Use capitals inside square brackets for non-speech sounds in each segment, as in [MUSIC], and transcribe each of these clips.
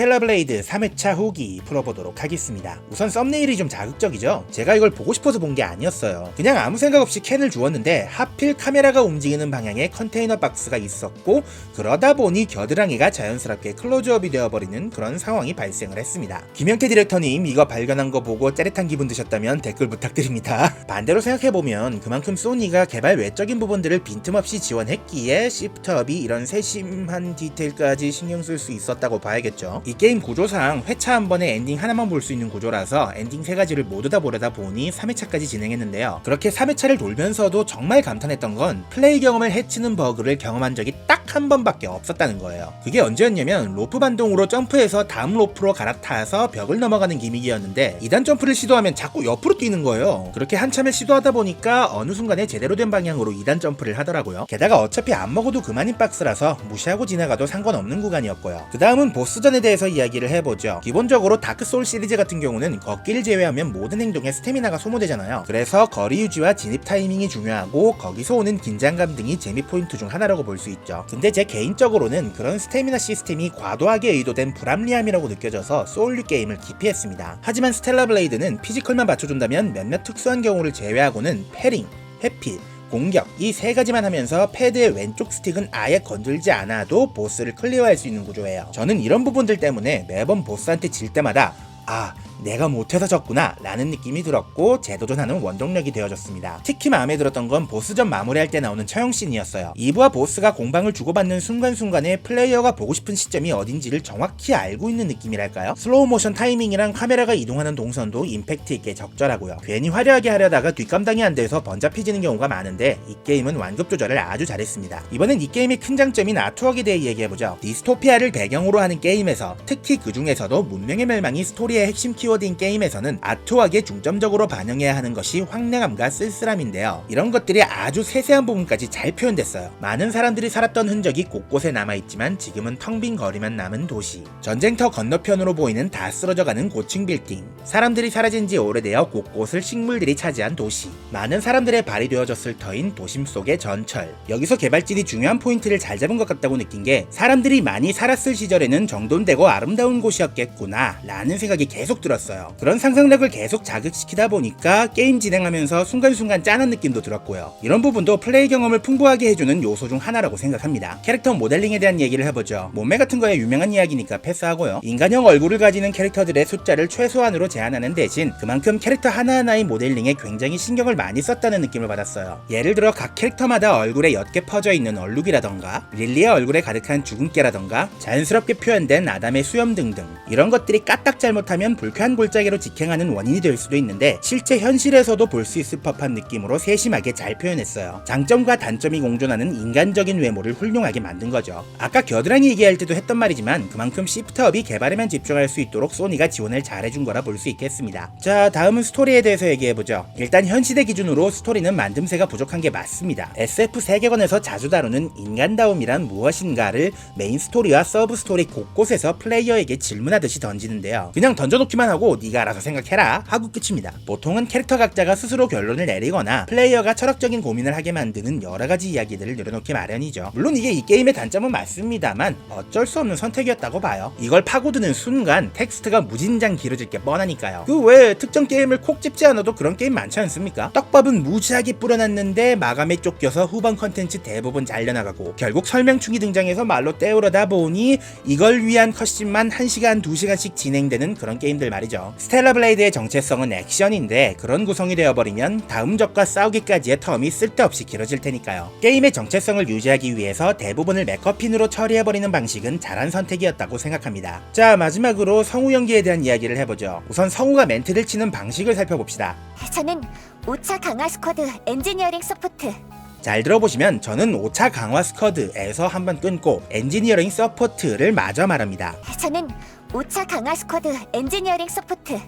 스텔라 블레이드 3회차 후기 풀어보도록 하겠습니다. 우선 썸네일이 좀 자극적이죠? 제가 이걸 보고 싶어서 본 게 아니었어요. 그냥 아무 생각 없이 캔을 주었는데 하필 카메라가 움직이는 방향에 컨테이너 박스가 있었고 그러다 보니 겨드랑이가 자연스럽게 클로즈업이 되어버리는 그런 상황이 발생을 했습니다. 김영태 디렉터님 이거 발견한 거 보고 짜릿한 기분 드셨다면 댓글 부탁드립니다. [LAUGHS] 반대로 생각해보면 그만큼 소니가 개발 외적인 부분들을 빈틈없이 지원했기에 시프트업이 이런 세심한 디테일까지 신경 쓸 수 있었다고 봐야겠죠. 이 게임 구조상 회차 한 번에 엔딩 하나만 볼 수 있는 구조라서 엔딩 세 가지를 모두 다 보려다 보니 3회차까지 진행했는데요. 그렇게 3회차를 돌면서도 정말 감탄했던 건 플레이 경험을 해치는 버그를 경험한 적이 딱 한 번밖에 없었다는 거예요. 그게 언제였냐면 로프 반동으로 점프해서 다음 로프로 갈아타서 벽을 넘어가는 기믹이었는데 2단 점프를 시도하면 자꾸 옆으로 뛰는 거예요. 그렇게 한참을 시도하다 보니까 어느 순간에 제대로 된 방향으로 2단 점프를 하더라고요. 게다가 어차피 안 먹어도 그만인 박스라서 무시하고 지나가도 상관없는 구간이었고요. 그 다음은 보스전에 대해서 이야기를 해보죠. 기본적으로 다크소울 시리즈 같은 경우는 걷기를 제외하면 모든 행동에 스태미나가 소모되잖아요. 그래서 거리 유지와 진입 타이밍이 중요하고 거기서 오는 긴장감 등이 재미 포인트 중 하나라고 볼 수 있죠. 근데 제 개인적으로는 그런 스태미나 시스템이 과도하게 의도된 불합리함이라고 느껴져서 소울류 게임을 기피했습니다. 하지만 스텔라 블레이드는 피지컬만 받쳐준다면 몇몇 특수한 경우를 제외하고는 패링, 회피, 공격 이 세 가지만 하면서 패드의 왼쪽 스틱은 아예 건들지 않아도 보스를 클리어할 수 있는 구조예요. 저는 이런 부분들 때문에 매번 보스한테 질 때마다 아 내가 못해서 졌구나 라는 느낌이 들었고 재도전하는 원동력이 되어졌습니다. 특히 마음에 들었던 건 보스전 마무리할 때 나오는 처형씬이었어요. 이브와 보스가 공방을 주고받는 순간순간에 플레이어가 보고 싶은 시점이 어딘지를 정확히 알고 있는 느낌이랄까요? 슬로우 모션 타이밍이랑 카메라가 이동하는 동선도 임팩트 있게 적절하고요. 괜히 화려하게 하려다가 뒷감당이 안 돼서 번잡해지는 경우가 많은데 이 게임은 완급 조절을 아주 잘했습니다. 이번엔 이 게임의 큰 장점인 아트웍에 대해 얘기해보죠. 디스토피아를 배경으로 하는 게임에서 특히 그 중에서도 문명의 멸망이 스토리의 핵심 키워 드인 게임에서는 아트웍에 중점적으로 반영해야 하는 것이 황량함과 쓸쓸함인데요. 이런 것들이 아주 세세한 부분까지 잘 표현됐어요. 많은 사람들이 살았던 흔적이 곳곳에 남아있지만 지금은 텅 빈 거리만 남은 도시. 전쟁터 건너편으로 보이는 다 쓰러져가는 고층 빌딩. 사람들이 사라진 지 오래되어 곳곳을 식물들이 차지한 도시. 많은 사람들의 발이 되어졌을 터인 도심 속의 전철. 여기서 개발진이 중요한 포인트를 잘 잡은 것 같다고 느낀 게 사람들이 많이 살았을 시절에는 정돈되고 아름다운 곳이었겠구나 라는 생각이 계속 들었어요. 그런 상상력을 계속 자극시키다 보니까 게임 진행하면서 순간순간 짠한 느낌도 들었고요. 이런 부분도 플레이 경험을 풍부하게 해주는 요소 중 하나라고 생각합니다. 캐릭터 모델링에 대한 얘기를 해보죠. 몸매 같은 거에 유명한 이야기니까 패스하고요. 인간형 얼굴을 가지는 캐릭터들의 숫자를 최소한으로 제한하는 대신 그만큼 캐릭터 하나하나의 모델링에 굉장히 신경을 많이 썼다는 느낌을 받았어요. 예를 들어 각 캐릭터마다 얼굴에 옅게 퍼져 있는 얼룩이라던가 릴리의 얼굴에 가득한 주근깨라던가 자연스럽게 표현된 아담의 수염 등등 이런 것들이 까딱 잘못하면 불쾌 한 골짜기로 직행하는 원인이 될 수도 있는데 실제 현실에서도 볼 수 있을 법한 느낌으로 세심하게 잘 표현했어요. 장점과 단점이 공존하는 인간적인 외모를 훌륭하게 만든 거죠. 아까 겨드랑이 얘기할 때도 했던 말이지만 그만큼 시프트업이 개발에만 집중할 수 있도록 소니가 지원을 잘해준 거라 볼 수 있겠습니다. 자 다음은 스토리에 대해서 얘기해보죠. 일단 현 시대 기준으로 스토리는 만듦새가 부족한 게 맞습니다. SF 세계관에서 자주 다루는 인간다움이란 무엇인가를 메인 스토리와 서브 스토리 곳곳에서 플레이어에게 질문하듯이 던지는데요. 그냥 던져놓기만 하고 네가 알아서 생각해라 하고 끝입니다. 보통은 캐릭터 각자가 스스로 결론을 내리거나 플레이어가 철학적인 고민을 하게 만드는 여러 가지 이야기들을 늘어놓기 마련이죠. 물론 이게 이 게임의 단점은 맞습니다만 어쩔 수 없는 선택이었다고 봐요. 이걸 파고드는 순간 텍스트가 무진장 길어질 게 뻔하니까요. 그 외에 특정 게임을 콕 집지 않아도 그런 게임 많지 않습니까? 떡밥은 무지하게 뿌려놨는데 마감에 쫓겨서 후반 컨텐츠 대부분 잘려나가고 결국 설명충이 등장해서 말로 때우려다 보니 이걸 위한 컷신만 1시간 2시간씩 진행되는 그런 게임들 말이죠. 스텔라 블레이드의 정체성은 액션인데 그런 구성이 되어버리면 다음 적과 싸우기까지의 텀이 쓸데없이 길어질 테니까요. 게임의 정체성을 유지하기 위해서 대부분을 맥커핀으로 처리해버리는 방식은 잘한 선택이었다고 생각합니다. 자 마지막으로 성우 연기에 대한 이야기를 해보죠. 우선 성우가 멘트를 치는 방식을 살펴봅시다. 저는 5차 강화 스쿼드 엔지니어링 서포트 잘 들어보시면 저는 5차 강화 스쿼드에서 한번 끊고 엔지니어링 서포트를 마저 말합니다. 저는 5차 강화 스쿼드 엔지니어링 서포트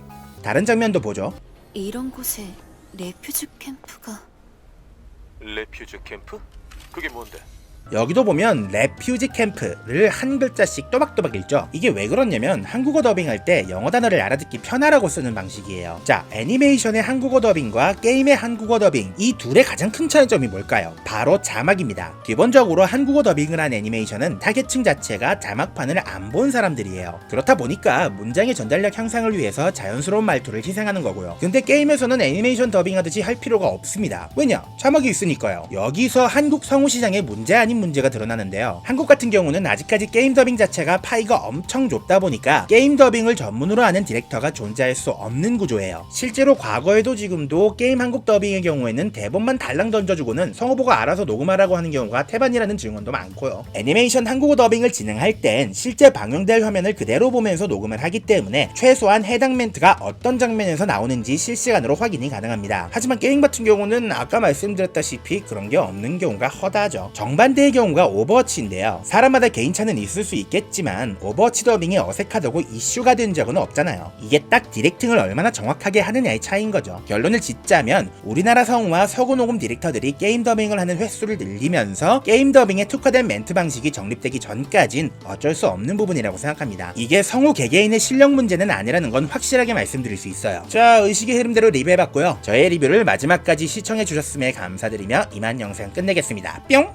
다른 장면도 보죠. 이런 곳에 레퓨즈 캠프가 레퓨즈 캠프? 그게 뭔데? 여기도 보면 레퓨지 캠프를 한 글자씩 또박또박 읽죠. 이게 왜 그렇냐면 한국어 더빙할 때 영어 단어를 알아듣기 편하라고 쓰는 방식이에요. 자, 애니메이션의 한국어 더빙과 게임의 한국어 더빙 이 둘의 가장 큰 차이점이 뭘까요? 바로 자막입니다. 기본적으로 한국어 더빙을 한 애니메이션은 타겟층 자체가 자막판을 안 본 사람들이에요. 그렇다 보니까 문장의 전달력 향상을 위해서 자연스러운 말투를 희생하는 거고요. 근데 게임에서는 애니메이션 더빙하듯이 할 필요가 없습니다. 왜냐? 자막이 있으니까요. 여기서 한국 성우 시장의 문제 아닌 문제가 드러나는데요. 한국 같은 경우는 아직까지 게임 더빙 자체가 파이가 엄청 좁다 보니까 게임 더빙을 전문으로 하는 디렉터가 존재할 수 없는 구조예요. 실제로 과거에도 지금도 게임 한국 더빙의 경우에는 대본만 달랑 던져주고는 성우보가 알아서 녹음하라고 하는 경우가 태반이라는 증언도 많고요. 애니메이션 한국어 더빙을 진행할 땐 실제 방영될 화면을 그대로 보면서 녹음을 하기 때문에 최소한 해당 멘트가 어떤 장면에서 나오는지 실시간으로 확인이 가능합니다. 하지만 게임 같은 경우는 아까 말씀드렸다시피 그런 게 없는 경우가 허다하죠. 정반대 의 경우가 오버워치인데요. 사람마다 개인차는 있을 수 있겠지만 오버워치 더빙이 어색하다고 이슈가 된 적은 없잖아요. 이게 딱 디렉팅을 얼마나 정확하게 하느냐의 차이인 거죠. 결론을 짓자면 우리나라 성우와 서구 녹음 디렉터들이 게임 더빙을 하는 횟수를 늘리면서 게임 더빙의 특화된 멘트 방식이 정립되기 전까진 어쩔 수 없는 부분이라고 생각합니다. 이게 성우 개개인의 실력 문제는 아니라는 건 확실하게 말씀드릴 수 있어요. 자, 의식의 흐름대로 리뷰해봤고요. 저의 리뷰를 마지막까지 시청해주셨음에 감사드리며 이만 영상 끝내겠습니다. 뿅!